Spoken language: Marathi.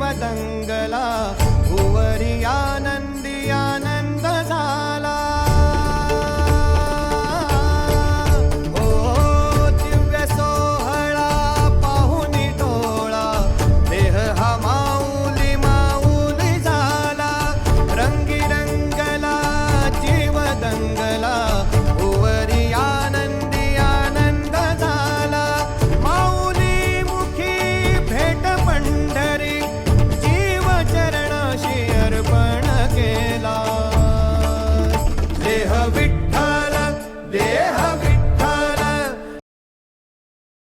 वदंगला